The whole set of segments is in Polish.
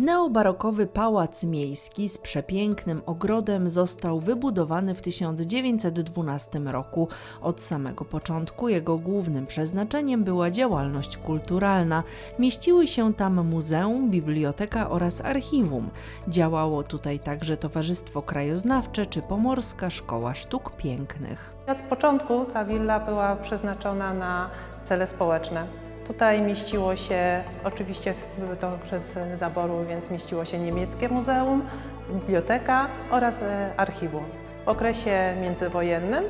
Neobarokowy pałac miejski z przepięknym ogrodem został wybudowany w 1912 roku. Od samego początku jego głównym przeznaczeniem była działalność kulturalna. Mieściły się tam muzeum, biblioteka oraz archiwum. Działało tutaj także Towarzystwo Krajoznawcze czy Pomorska Szkoła Sztuk Pięknych. Od początku ta willa była przeznaczona na cele społeczne. Tutaj mieściło się, oczywiście były to okres zaboru, więc mieściło się niemieckie muzeum, biblioteka oraz e, archiwum. W okresie międzywojennym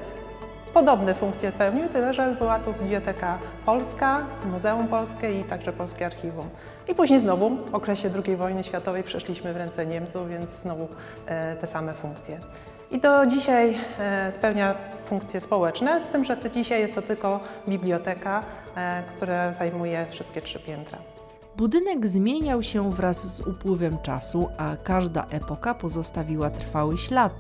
podobne funkcje pełnił, tyle że była tu biblioteka polska, Muzeum Polskie i także Polskie Archiwum. I później znowu w okresie II wojny światowej przeszliśmy w ręce Niemców, więc znowu e, te same funkcje. I do dzisiaj e, spełnia funkcje społeczne, z tym, że dzisiaj jest to tylko biblioteka, e, która zajmuje wszystkie trzy piętra. Budynek zmieniał się wraz z upływem czasu, a każda epoka pozostawiła trwały ślad.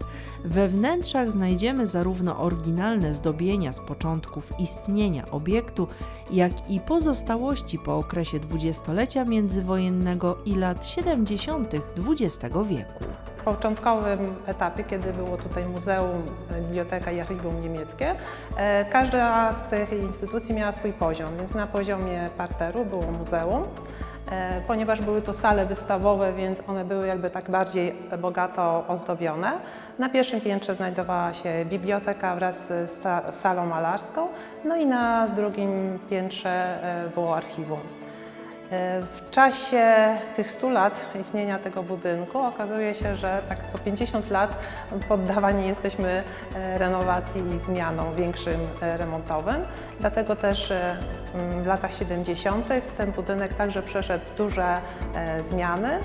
We wnętrzach znajdziemy zarówno oryginalne zdobienia z początków istnienia obiektu, jak i pozostałości po okresie dwudziestolecia międzywojennego i lat 70. XX wieku. W początkowym etapie, kiedy było tutaj muzeum, biblioteka i archiwum niemieckie, e, każda z tych instytucji miała swój poziom, więc na poziomie parteru było muzeum, e, ponieważ były to sale wystawowe, więc one były jakby tak bardziej bogato ozdobione. Na pierwszym piętrze znajdowała się biblioteka wraz z salą malarską, no i na drugim piętrze e, było archiwum. W czasie tych 100 lat istnienia tego budynku okazuje się, że tak co 50 lat poddawani jesteśmy e, renowacji i zmianom większym e, remontowym. Dlatego też e, w latach 70. ten budynek także przeszedł duże e, zmiany.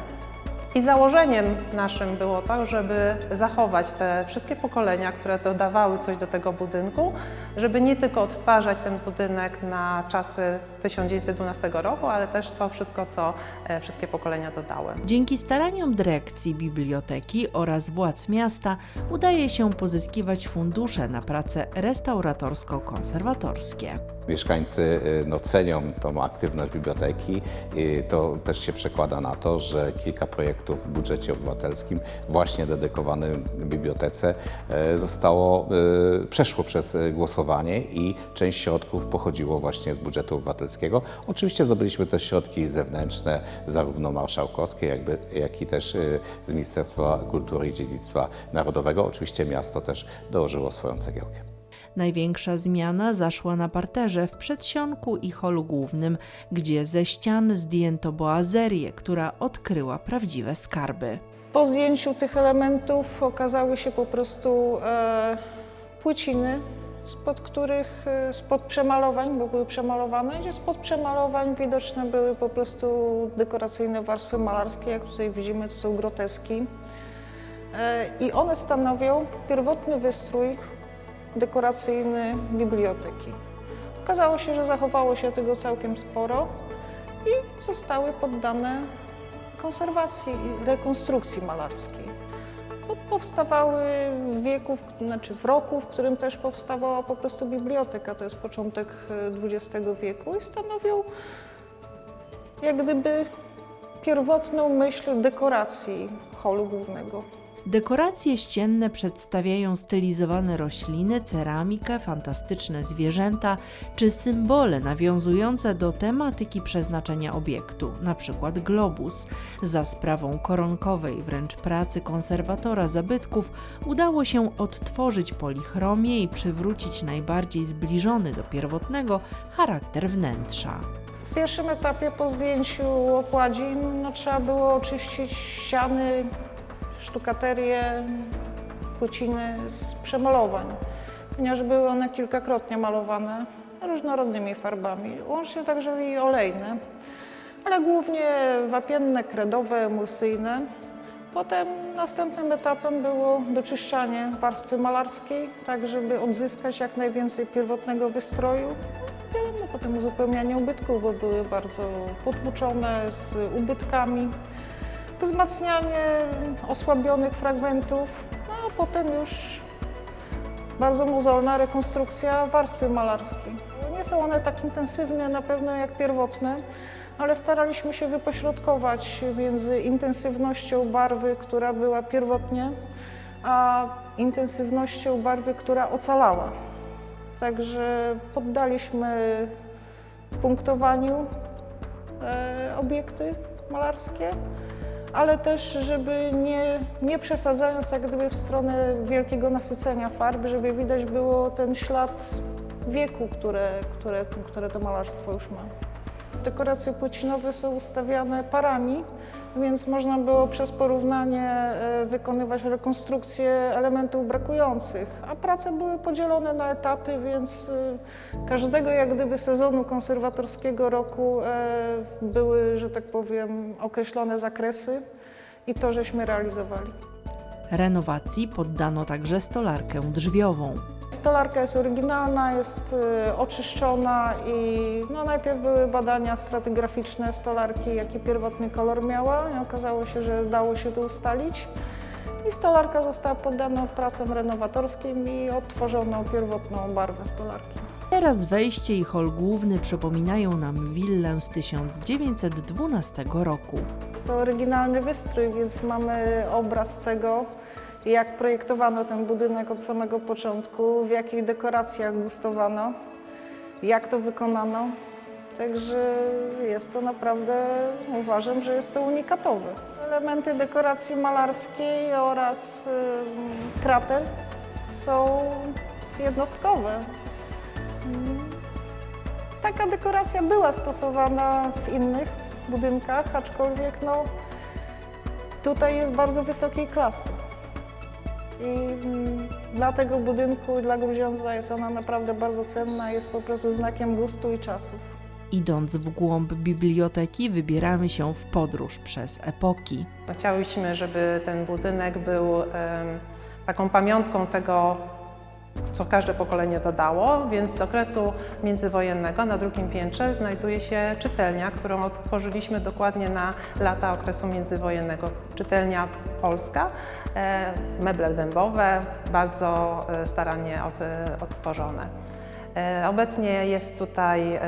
I założeniem naszym było to, żeby zachować te wszystkie pokolenia, które dodawały coś do tego budynku, żeby nie tylko odtwarzać ten budynek na czasy 1912 roku, ale też to wszystko, co e, wszystkie pokolenia dodały. Dzięki staraniom dyrekcji biblioteki oraz władz miasta udaje się pozyskiwać fundusze na prace restauratorsko-konserwatorskie. Mieszkańcy y, no, cenią tą aktywność biblioteki. To też się przekłada na to, że kilka projektów w budżecie obywatelskim właśnie dedykowanym bibliotece e, zostało, e, przeszło przez głosowanie i część środków pochodziło właśnie z budżetu obywatelskiego. Oczywiście zdobyliśmy też środki zewnętrzne, zarówno marszałkowskie, jakby, jak i też z Ministerstwa Kultury i Dziedzictwa Narodowego. Oczywiście miasto też dołożyło swoją cegiełkę. Największa zmiana zaszła na parterze w przedsionku i holu głównym, gdzie ze ścian zdjęto boazerię, która odkryła prawdziwe skarby. Po zdjęciu tych elementów okazały się po prostu e, płyciny, spod których, e, spod przemalowań, bo były przemalowane, gdzie spod przemalowań widoczne były po prostu dekoracyjne warstwy malarskie, jak tutaj widzimy, to są groteski. E, I one stanowią pierwotny wystrój dekoracyjny biblioteki. Okazało się, że zachowało się tego całkiem sporo i zostały poddane konserwacji i rekonstrukcji malarskiej. Powstawały w wieku, znaczy w roku, w którym też powstawała po prostu biblioteka, to jest początek e, XX wieku i stanowią jak gdyby pierwotną myśl dekoracji holu głównego. Dekoracje ścienne przedstawiają stylizowane rośliny, ceramikę, fantastyczne zwierzęta czy symbole nawiązujące do tematyki przeznaczenia obiektu, np. globus. Za sprawą koronkowej wręcz pracy konserwatora zabytków udało się odtworzyć polichromię i przywrócić najbardziej zbliżony do pierwotnego charakter wnętrza. W pierwszym etapie po zdjęciu okładzin no, trzeba było oczyścić ściany, sztukaterię, płyciny z przemalowań, ponieważ były one kilkakrotnie malowane różnorodnymi farbami, łącznie także i olejne, ale głównie wapienne, kredowe, emulsyjne. Potem następnym etapem było doczyszczanie warstwy malarskiej, tak żeby odzyskać jak najwięcej pierwotnego wystroju. Wiadomo, potem uzupełnianie ubytków, bo były bardzo potłuczone z ubytkami wzmacnianie osłabionych fragmentów, no a potem już bardzo mozolna rekonstrukcja warstwy malarskiej. Nie są one tak intensywne na pewno jak pierwotne, ale staraliśmy się wypośrodkować między intensywnością barwy, która była pierwotnie, a intensywnością barwy, która ocalała. Także poddaliśmy punktowaniu e, obiekty malarskie, ale też, żeby nie, nie przesadzając jak gdyby w stronę wielkiego nasycenia farb, żeby widać było ten ślad wieku, które, które, które to malarstwo już ma. Dekoracje płcinowe są ustawiane parami, więc można było przez porównanie e, wykonywać rekonstrukcję elementów brakujących, a prace były podzielone na etapy, więc e, każdego jak gdyby sezonu konserwatorskiego roku e, były, że tak powiem, określone zakresy i to żeśmy realizowali. Renowacji poddano także stolarkę drzwiową. Stolarka jest oryginalna, jest y, oczyszczona i no, najpierw były badania stratigraficzne stolarki, jaki pierwotny kolor miała i okazało się, że dało się to ustalić. I stolarka została poddana pracom renowatorskim i odtworzono pierwotną barwę stolarki. Teraz wejście i hol główny przypominają nam willę z 1912 roku. Jest to oryginalny wystrój, więc mamy obraz tego, jak projektowano ten budynek od samego początku, w jakich dekoracjach gustowano, jak to wykonano. Także jest to naprawdę, uważam, że jest to unikatowe. Elementy dekoracji malarskiej oraz ym, krater są jednostkowe. Mm. Taka dekoracja była stosowana w innych budynkach, aczkolwiek no, tutaj jest bardzo wysokiej klasy. I mm, dla tego budynku, dla Gruziądza jest ona naprawdę bardzo cenna, jest po prostu znakiem gustu i czasów. Idąc w głąb biblioteki, wybieramy się w podróż przez epoki. Chciałyśmy, żeby ten budynek był taką pamiątką tego, co każde pokolenie dodało, więc z okresu międzywojennego na drugim piętrze znajduje się czytelnia, którą otworzyliśmy dokładnie na lata okresu międzywojennego. Czytelnia polska, e, meble dębowe, bardzo e, starannie od, odtworzone. E, Obecnie jest tutaj,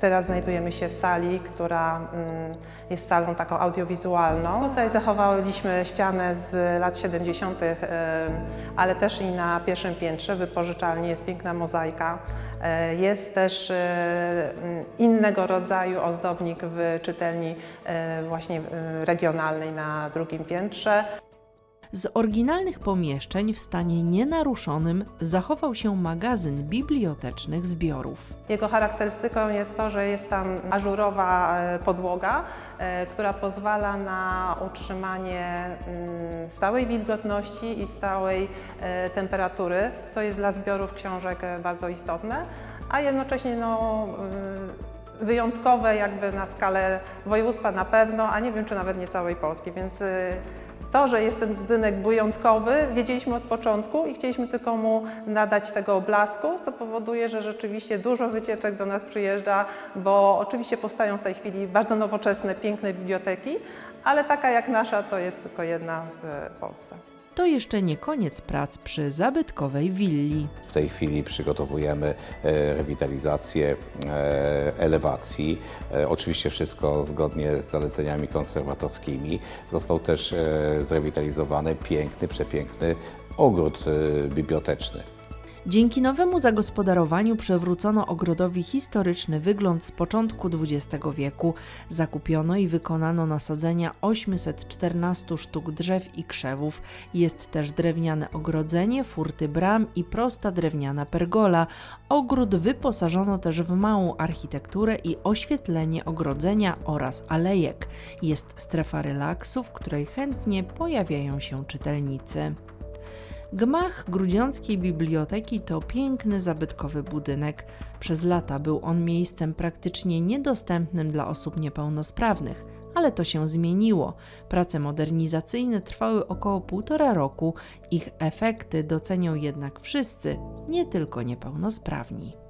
teraz znajdujemy się w sali, która mm, jest salą taką audiowizualną. Tutaj zachowaliśmy ścianę z lat 70., e, ale też i na pierwszym piętrze wypożyczalni jest piękna mozaika. E, Jest też e, mm, innego rodzaju ozdobnik w czytelni e, właśnie regionalnej na drugim piętrze. Z oryginalnych pomieszczeń w stanie nienaruszonym zachował się magazyn bibliotecznych zbiorów. Jego charakterystyką jest to, że jest tam ażurowa e, podłoga, e, która pozwala na utrzymanie mm, stałej wilgotności i stałej e, temperatury, co jest dla zbiorów książek bardzo istotne, a jednocześnie no, wyjątkowe jakby na skalę województwa na pewno, a nie wiem czy nawet nie całej Polski, więc to, że jest ten budynek wyjątkowy, wiedzieliśmy od początku i chcieliśmy tylko mu nadać tego blasku, co powoduje, że rzeczywiście dużo wycieczek do nas przyjeżdża, bo oczywiście powstają w tej chwili bardzo nowoczesne, piękne biblioteki, ale taka jak nasza to jest tylko jedna w Polsce. To jeszcze nie koniec prac przy zabytkowej willi. W tej chwili przygotowujemy e, rewitalizację e, elewacji. E, Oczywiście wszystko zgodnie z zaleceniami konserwatorskimi. Został też zrewitalizowany piękny, przepiękny ogród biblioteczny. Dzięki nowemu zagospodarowaniu przywrócono ogrodowi historyczny wygląd z początku XX wieku. Zakupiono i wykonano nasadzenia 814 sztuk drzew i krzewów. Jest też drewniane ogrodzenie, furty bram i prosta drewniana pergola. Ogród wyposażono też w małą architekturę i oświetlenie ogrodzenia oraz alejek. Jest strefa relaksu, w której chętnie pojawiają się czytelnicy. Gmach Grudziąckiej Biblioteki to piękny, zabytkowy budynek. Przez lata był on miejscem praktycznie niedostępnym dla osób niepełnosprawnych, ale to się zmieniło. Prace modernizacyjne trwały około półtora roku, ich efekty docenią jednak wszyscy, nie tylko niepełnosprawni.